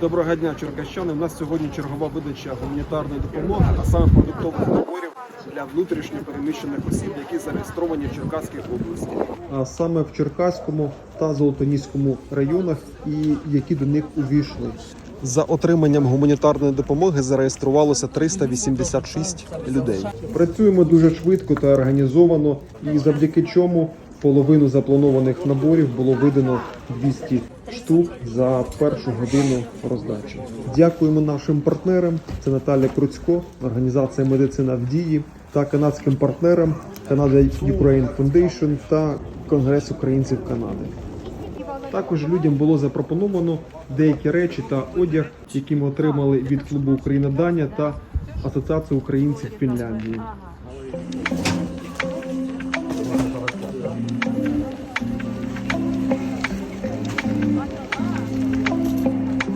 Доброго дня, черкащани. У нас сьогодні чергова видача гуманітарної допомоги, а саме продуктових наборів для внутрішньо переміщених осіб, які зареєстровані в Черкаській області. А саме в Черкаському та Золотоніському районах, і які до них увійшли. За отриманням гуманітарної допомоги зареєструвалося 386 людей. Працюємо дуже швидко та організовано, і завдяки чому половину запланованих наборів було видано 200 штук за першу годину роздачі. Дякуємо нашим партнерам. Це Наталя Круцько, організація Медицина в дії та канадським партнерам Canada Ukraine Foundation та Конгрес українців Канади. Також людям було запропоновано деякі речі та одяг, які ми отримали від клубу Україна Данія та Асоціації українців Фінляндії.